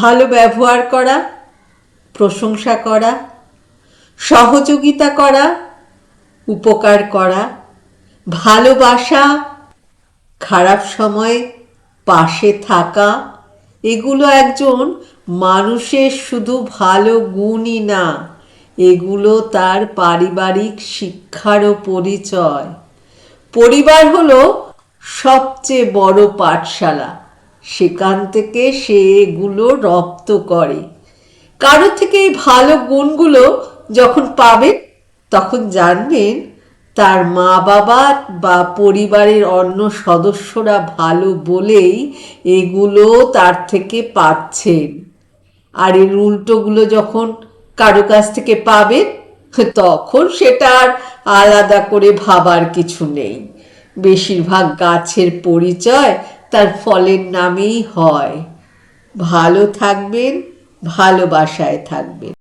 ভালো ব্যবহার করা, প্রশংসা করা, সহযোগিতা করা, উপকার করা, ভালোবাসা, খারাপ সময়ে পাশে থাকা, এগুলো একজন মানুষের শুধু ভালো গুণই না, এগুলো তার পারিবারিক শিক্ষারও পরিচয়। পরিবার হলো সবচেয়ে বড় পাঠশালা। সেখান থেকে সে এগুলো রপ্ত করে। কারও থেকে এই ভালো গুণগুলো যখন পাবেন তখন জানবেন তার মা বাবা বা পরিবারের অন্য সদস্যরা ভালো বলেই এগুলো তার থেকে পাচ্ছেন। আর এর উল্টোগুলো যখন কারও কাছ থেকে পাবেন, তখন সেটা আর আলাদা করে ভাবার কিছু নেই। বেশিরভাগ গাছের পরিচয় তার ফলের নামেই হয়। ভালো থাকবেন ভালোবাসায় থাকবেন।